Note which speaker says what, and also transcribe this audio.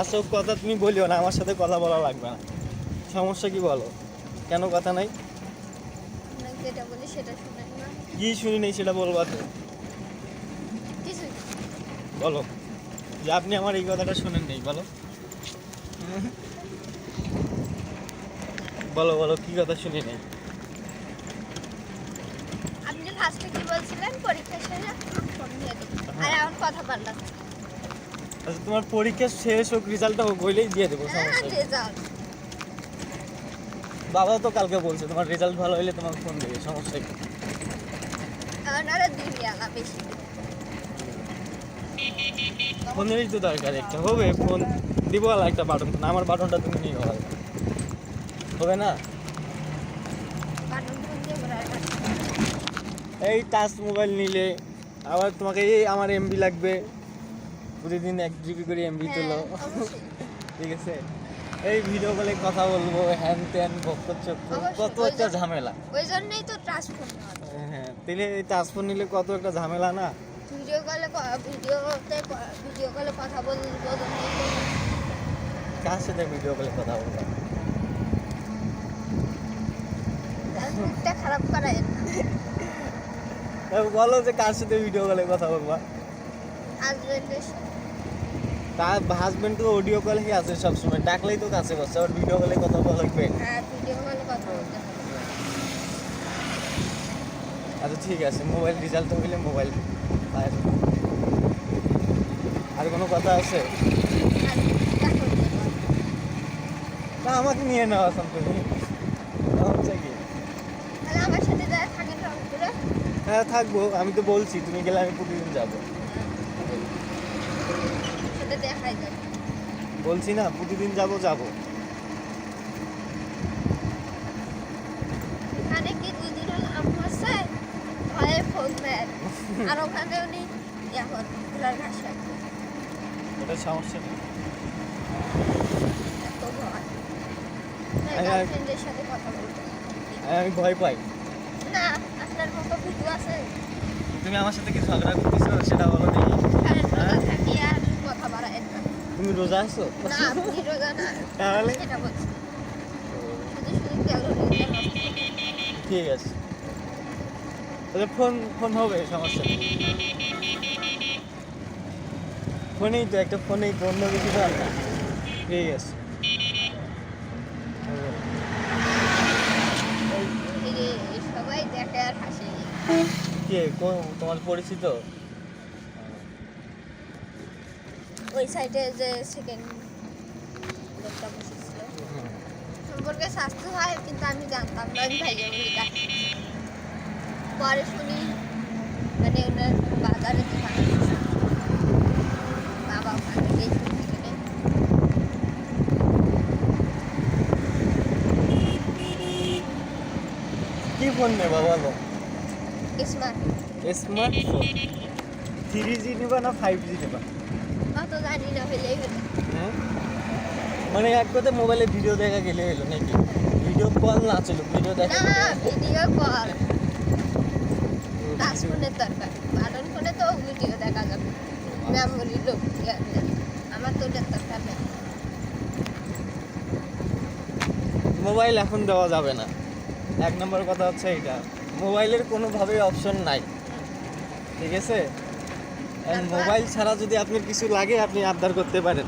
Speaker 1: আসো কথা তুমি বলিও না আমার সাথে কথা বলা লাগবে না। সমস্যা কি বলো? কেন কথা নাই?
Speaker 2: না যেটা বলি সেটা শুনেন না
Speaker 1: কি শুনি নেই সেটা বলবা তো বলো। যে আপনি আমার এই কথাটা শুনেন নেই বলো। বলো বলো কি কথা শুনি নেই?
Speaker 2: আপনি ফার্স্টে কি বলছিলেন? পরীক্ষা শেষে? ফোন দিয়ে আর এখন কথা পারলাম
Speaker 1: আচ্ছা তোমার পরীক্ষা শেষ হোক রেজাল্টটা হোক হইলেই দিয়ে দেবো
Speaker 2: হ্যাঁ
Speaker 1: সমস্যা নেই। বাবা তো কালকে বলছে তোমার রেজাল্ট ভালো হলে তোমাকে ফোন দেবে সমস্যা কি? ফোনেরই তো দরকার একটা হবে ফোন দিব আলা একটা বাটন আমার বাটনটা তুমি নিয়ে হবে হবে না? এই টাচ মোবাইল নিলে আবার তোমাকে এই আমার এমবি লাগবে। প্রতিদিন এক জিবি করে এমবি
Speaker 2: হ্যাঁ,
Speaker 1: তোলো। ঠিক আছে? এই ভিডিও কলে কথা বলব হ্যান ত্যান বক্তব্য
Speaker 2: অবশ্যই,
Speaker 1: কত একটা ঝামেলা।
Speaker 2: ওই জন্যই তো ট্রান্সফোন
Speaker 1: হ্যাঁ তাহলে এই টাচ ফোন নিলে কত একটা ঝামেলা না?
Speaker 2: ভিডিও কলে ভিডিওতে ভিডিও কলে কথা বলব
Speaker 1: কার সাথে ভিডিও কলে কথা বলব?
Speaker 2: মুখটা খারাপ করায় না।
Speaker 1: বলো যে কার সাথে ভিডিও কলে কথা বলবা।
Speaker 2: হাজবেন্ডের সাথে।
Speaker 1: তার হাজবেন্ড তো অডিও কলে কি আছে সবসময়। ডাকলেই তো কাছে বসছে আবার ভিডিও কলে কথা বলা লাগবে।
Speaker 2: হ্যাঁ ভিডিও কলে কথা বলতে
Speaker 1: আচ্ছা ঠিক আছে মোবাইল রেজাল্ট হইলে মোবাইল আর কোনো কথা আছে?
Speaker 2: আর।
Speaker 1: না আমাকে নিয়ে নেওয়া তুমি সমস্যা কি? হ্যাঁ থাকব। আমি তো বলছি তুমি গেলে আমি প্রতিদিন যাব।
Speaker 2: সাথে দেখাই যাবে
Speaker 1: বলছি না প্রতিদিন যাব যাব।
Speaker 2: এখানে কি দুই দিন হলো আম ভয়ে ফোন দেন আর ওখানে উনি এখন ফুলার ঘাস রাখবে
Speaker 1: এটা সমস্যা নেই।
Speaker 2: এত ভয়। গার্লফ্রেন্ডের সাথে কথা বলতে
Speaker 1: আমি ভয় পাই।
Speaker 2: না আপনার মতো ভিডিও আছে।
Speaker 1: তুমি আমার সাথে কি ঝগড়া করতেছো? সেটা বলো দেখি
Speaker 2: কারেন্ট
Speaker 1: হ্যাঁ?
Speaker 2: থাকি আর কথা বাড়ায় না
Speaker 1: তুমি রোজা আছো? তাহলে? ঠিক আছে। তাহলে ফোন ফোন হবে সমস্যা ফোনেই তো একটা ফোনেই তো অন্য কিছু তো ঠিক আছে। কে কোন- তোমার পরিচিত?
Speaker 2: ওই সাইডে যে সেকেন্ড লোকটা বসেছিল। সম্পর্কে স্বাস্থ্য হয় কিন্তু আমি জানতাম না ডাকি পরে শুনি মানে ওনার বাজারে দোকান
Speaker 1: কি ফোন নেবা বলো
Speaker 2: স্মার্ট।
Speaker 1: স্মার্টফোন থ্রি জি নেবা না ফাইভ জি নেবা?
Speaker 2: অত জানি না হইলেই হলো
Speaker 1: হ্যাঁ মানে এক কথা মোবাইলে ভিডিও দেখা গেলে হলো নাকি? ভিডিও কল না ছিল ভিডিও দেখা
Speaker 2: না ভিডিও কল টাচ ফোনের দরকার। বাটন ফোনে তো ভিডিও দেখা যাবে। মেমোরি লোক আমার তো ওটার দরকার নেই।
Speaker 1: মোবাইল এখন দেওয়া যাবে না। এক নম্বর কথা হচ্ছে এটা। মোবাইলের কোনোভাবেই অপশন নাই। ঠিক আছে? মোবাইল ছাড়া যদি আপনার কিছু লাগে আপনি আবদার করতে পারেন।